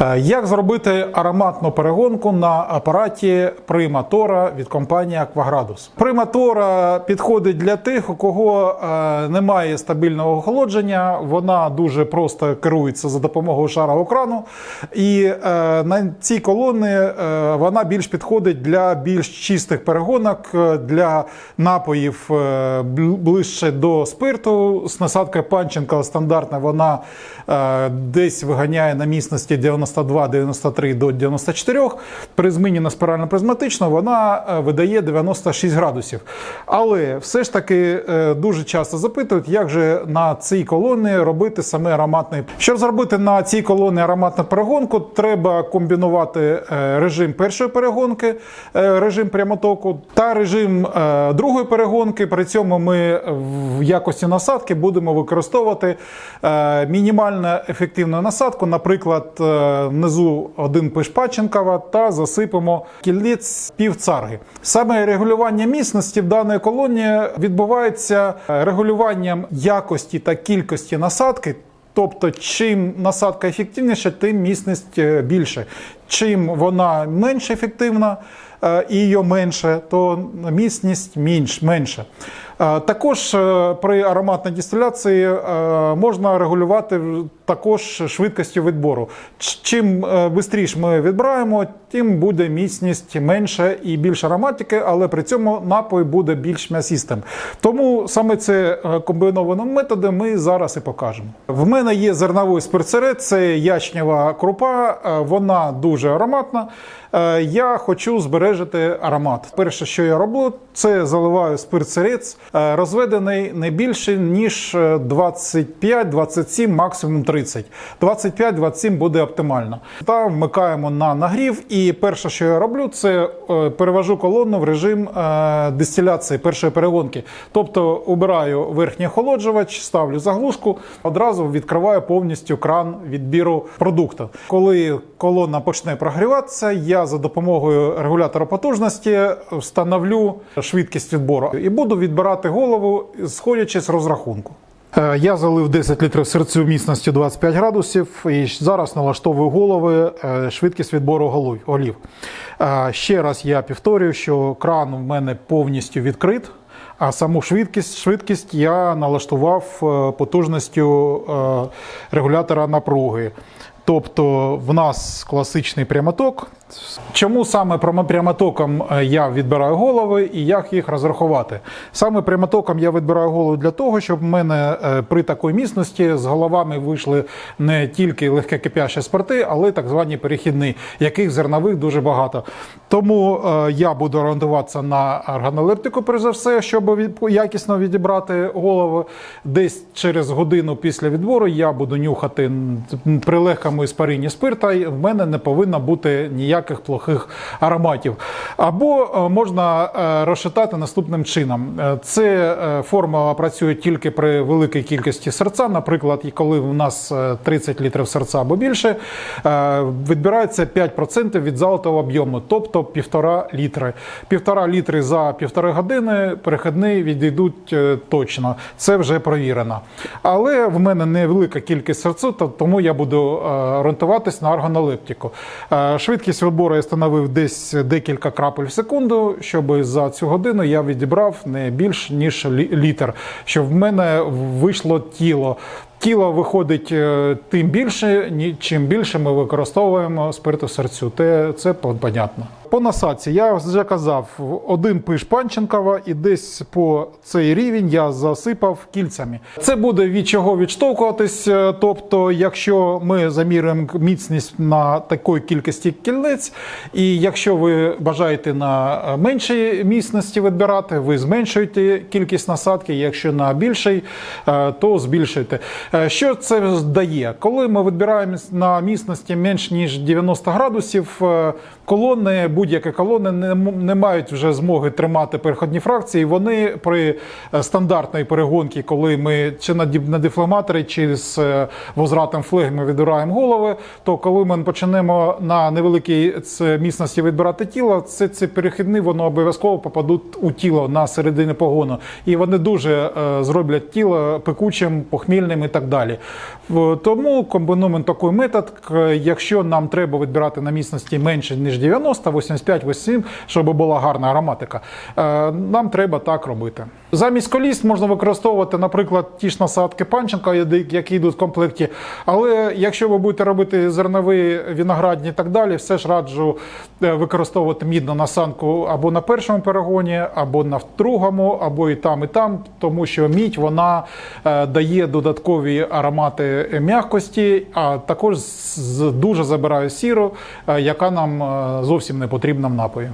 Е, Як зробити ароматну перегонку на апараті Приматора від компанії Aquagradus? Приматора підходить для тих, у кого е, немає стабільного охолодження. Вона дуже просто керується за допомогою шарового крану. І е, на ці колони вона більш підходить для більш чистих перегонок, для напоїв ближче до спирту. З насадкою Панченка стандартна вона десь виганяє на міцності 92-93 до 94. При зміні на спірально-призматичну вона е, видає 96 градусів. Але все ж таки е, дуже часто запитують, як же на цій колоні робити саме ароматний. Щоб зробити на цій колоні ароматну перегонку, треба комбінувати е, режим першої перегонки, режим прямотоку та режим другої перегонки. При цьому ми в якості насадки будемо використовувати мінімально ефективну насадку, наприклад, внизу один пиш Паченкова та засипемо кілець пів царги. Саме регулювання міцності в даної колонії відбувається регулюванням якості та кількості насадки. Тобто, чим насадка ефективніша, тим міцність е, більше. Чим вона менш ефективна е, і її менше, то міцність менш, менше. Е, Також е, при ароматній дистиляції е, можна регулювати також швидкістю відбору. Чим швидше ми відбираємо, тим буде міцність менше і більше ароматики, але при цьому напій буде більш м'ясістим. Тому саме це е, комбінованим методом ми зараз і покажемо. В мене є зерновий спирцерет, це ячнєва крупа, е, вона дуже ароматна. Е, Я хочу збережити аромат. Перше, що я роблю, це заливаю спирцерець, розведений не більше ніж е, 25-27, максимум 30. 25-27 буде оптимально. Та вмикаємо на нагрів. І перше, що я роблю, це е, перевожу колонну в режим е, дистиляції першої перегонки. Тобто обираю верхній охолоджувач, ставлю заглушку, одразу відкриваю повністю кран відбіру продукту. Коли колона почне прогріватися, я за допомогою регулятора потужності встановлю швидкість відбору і буду відбирати голову, сходячи з розрахунку. Е, Я залив 10 літрів серцю міцності 25 градусів і зараз налаштовую голови, е, швидкість відбору голів. Е, Ще раз я повторюю, що кран в мене повністю відкрит. А саму швидкість, швидкість я налаштував потужністю регулятора напруги. Тобто в нас класичний прямоток. Чому саме прямо- прямотоком е, я відбираю голови і як їх розрахувати? Саме прямотоком я відбираю голови для того, щоб в мене е, при такій міцності з головами вийшли не тільки легке кипящі спирти, але й так звані перехідні, яких зернових дуже багато. Тому е, я буду орієнтуватися на органолептику, перш за все, щоб якісно відібрати голови. Десь через годину після відбору я буду нюхати при легкому іспарінні спирта, і в мене не повинно бути ніяких плохих ароматів. Або е, можна е, розчитати наступним чином. Е, Це формула працює тільки при великій кількості серця. Наприклад, коли в нас е, 30 літрів серця або більше, відбирається 5% від золотого об'єму, тобто 1,5 літри. 1,5 літри за півтори години перехідні відійдуть точно. Це вже провірено. Але в мене невелика кількість серцю, тому я буду орієнтуватись на органолептику. Е, Швидкість відбору я становив десь декілька крапель в секунду, щоб за цю годину я відібрав не більш ніж лі- літр, щоб в мене вийшло тіло. Тіло виходить е, тим більше, чим більше ми використовуємо спирту серцю. Те, це понятно. По насадці я вже казав, один пиш Панченкова і десь по цей рівень я засипав кільцями. Це буде від чого відштовхуватись. е, Тобто, якщо ми замірюємо міцність на такої кількості кільниць, і якщо ви бажаєте на е, меншій міцності відбирати, ви зменшуєте кількість насадки. Якщо на більшій, е, то збільшуєте. Що це дає? Коли ми відбираємо на міцності менш ніж 90 градусів, колони будь будь-які колони не, не мають вже змоги тримати переходні фракції. Вони при е, стандартній перегонці, коли ми чи на, на дефламаторі, чи з е, возвратом флег ми відбираємо голови, то коли ми почнемо на невеликій міцності відбирати тіло, це, це перехідні, воно обов'язково попадуть у тіло на середині погону. І вони дуже е, зроблять тіло пекучим, похмільним і так далі. Тому комбінуємо такий метод, якщо нам треба відбирати на міцності менше, ніж 90, 85, 87, щоб була гарна ароматика, е, нам треба так робити. Замість коліс можна використовувати, наприклад, ті ж насадки панченка, які йдуть в комплекті. Але якщо ви будете робити зернові, виноградні і так далі, все ж раджу е, використовувати мідну насадку або на першому перегоні, або на другому, або і там, і там, тому що мідь вона е, дає додаткові аромати м'якості, а також дуже забирає сіру, яка нам зовсім не потрібна в напої.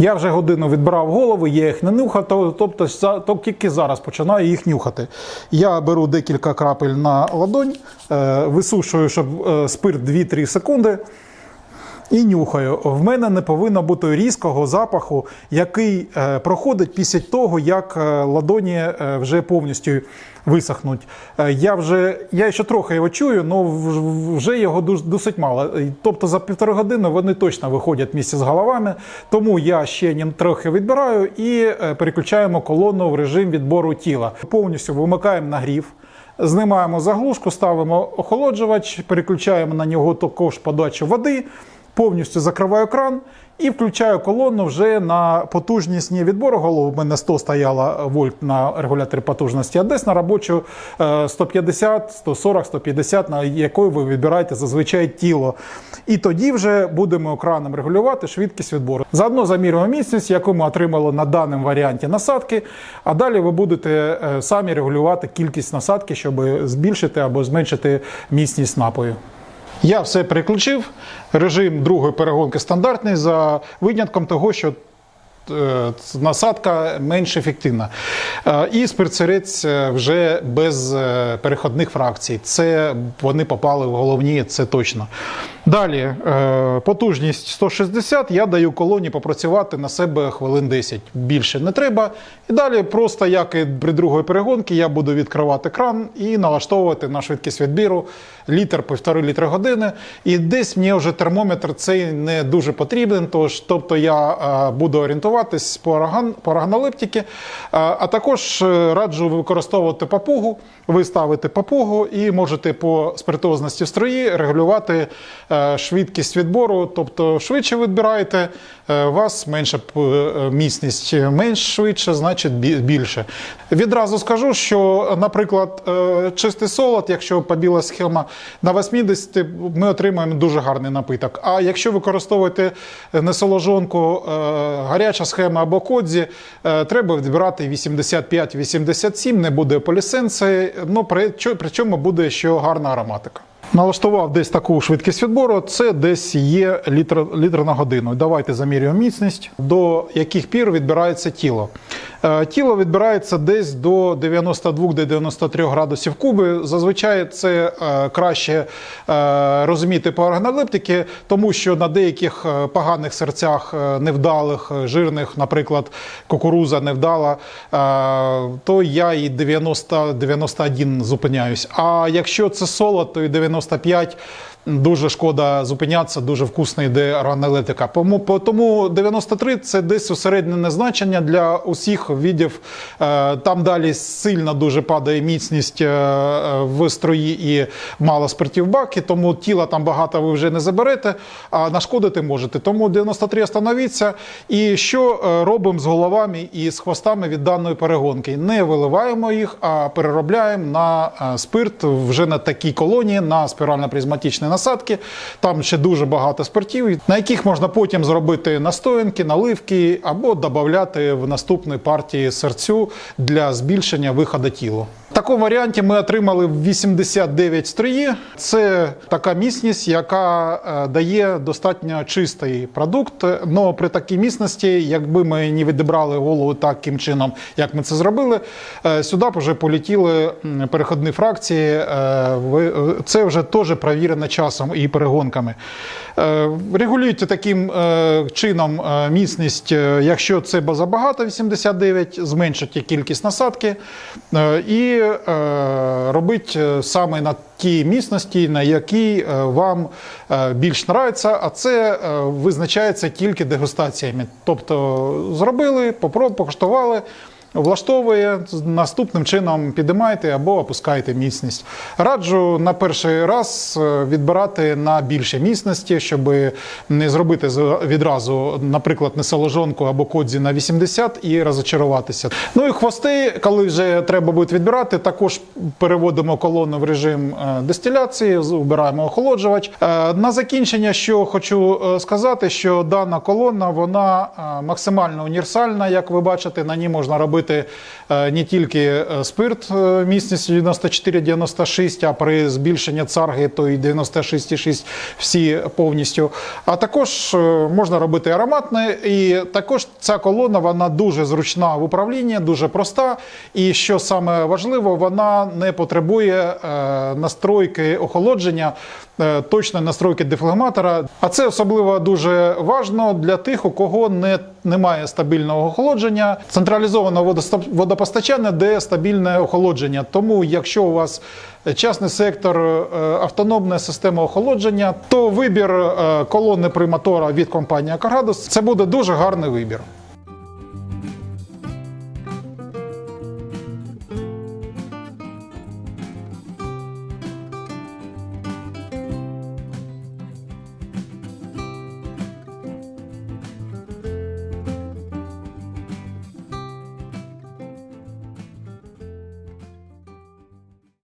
Я вже годину відбирав голови, я їх не нюхав, то- тобто то тільки зараз починаю їх нюхати. Я беру декілька крапель на ладонь, е, висушую, щоб е, спирт 2-3 секунди. І нюхаю. В мене не повинно бути різкого запаху, який е, проходить після того, як е, ладоні е, вже повністю висохнуть. Я вже я ще трохи його чую, але вже його досить мало. Тобто за півтори години вони точно виходять місці з головами. Тому я ще ним трохи відбираю і переключаємо колону в режим відбору тіла. Повністю вимикаємо нагрів. Знімаємо заглушку, ставимо охолоджувач, переключаємо на нього також подачу води, повністю закриваю кран і включаю колону вже на потужність не відбору голови. У мене 100 стояло вольт на регуляторі потужності, а десь на робочу е, 150, 140, 150, на якої ви вибираєте зазвичай тіло. І тоді вже будемо екраном регулювати швидкість відбору. Заодно замірюємо міцність, яку ми отримали на даному варіанті насадки. А далі ви будете е, самі регулювати кількість насадки, щоб збільшити або зменшити міцність напою. Я все переключив. Режим другої перегонки стандартний за винятком того, що е, насадка менш ефективна. Е, І спирцерець е, вже без переходних фракцій. Це вони попали в головні, це точно. Далі е, потужність 160, я даю колоні попрацювати на себе хвилин 10. Більше не треба. І далі, просто як і при другої перегонці, я буду відкривати кран і налаштовувати на швидкість відбіру літр, півтори літри години. І десь мені вже термометр цей не дуже потрібен. Тож, тобто я е, буду орієнтуватись по, орган, по органолептики, Е, а також раджу використовувати папугу. Ви ставите папугу і можете по спиртозності в строї регулювати швидкість відбору, тобто швидше відбираєте, е, у вас менша е, міцність, менш швидше, значить більше. Відразу скажу, що, наприклад, е, чистий солод, якщо побіла схема на 80, ми отримаємо дуже гарний напиток. А якщо використовуєте несоложонку, е, гаряча схема або кодзі, е, треба відбирати 85-87, не буде полісенції, ну, при, чо- причому буде ще гарна ароматика. Налаштував десь таку швидкість відбору, це десь є літр, літр на годину. Давайте замірюємо міцність, до яких пір відбирається тіло. Е, Тіло відбирається десь до 92-93 градусів куби. Зазвичай це е, краще е, розуміти по органолептики, тому що на деяких поганих серцях невдалих, жирних, наприклад, кукуруза невдала, то я і 90-91 зупиняюсь. А якщо це солод, то і 95 Дуже шкода зупинятися, дуже вкусно йде органолептика. Тому, тому 93 це десь усереднене значення для усіх видів. Е, Там далі сильно дуже падає міцність е, в строї і мало спиртів баки, тому тіла там багато ви вже не заберете, а нашкодити можете. Тому 93 остановіться. І що е, робимо з головами і з хвостами від даної перегонки? Не виливаємо їх, а переробляємо на е, спирт вже на такій колонії, на спірально-призматичні насадки. Там ще дуже багато спиртів, на яких можна потім зробити настоянки, наливки або додати в наступній партії серцю для збільшення виходу тілу. Такому варіанті ми отримали 89 струї. Це така міцність, яка е, дає достатньо чистий продукт. Но при такій міцності, якби ми не відібрали голову таким чином, як ми це зробили, е, сюди б вже полетіли переходні фракції. Е, Це вже теж провірено часом і перегонками. Регулюйте таким чином міцність, якщо це забагато 89, зменшуйте кількість насадки е, е, е, саме на тій міцності, на якій е, вам більш нравиться, а це визначається тільки дегустаціями. Тобто зробили, покуштували. Влаштовує наступним чином підіймайте або опускайте міцність. Раджу на перший раз е, відбирати на більше міцності, щоб не зробити відразу, наприклад, несоложонку або кодзі на 80 і розочаруватися. Ну і хвости, коли вже треба буде відбирати, також переводимо колону в режим е, дистиляції, убираємо охолоджувач. Е, На закінчення, що хочу сказати, що дана колона вона максимально універсальна, як ви бачите, на ній можна робити е, не тільки е, спирт е, міцністю 94-96, а при збільшенні царги, то і 96,6 всі повністю. А також можна робити ароматне, і також ця колона вона дуже зручна в управлінні, дуже проста. І що саме важливо, вона не потребує настройки охолодження, точної настройки дефлегматора. А це особливо дуже важно для тих, у кого не, немає стабільного охолодження, централізованого водоста- водопостачання, де стабільне охолодження. Тому, якщо у вас частний сектор, е, автономна система охолодження, то вибір колони колони приматора від компанії Акаргадус це буде дуже гарний вибір.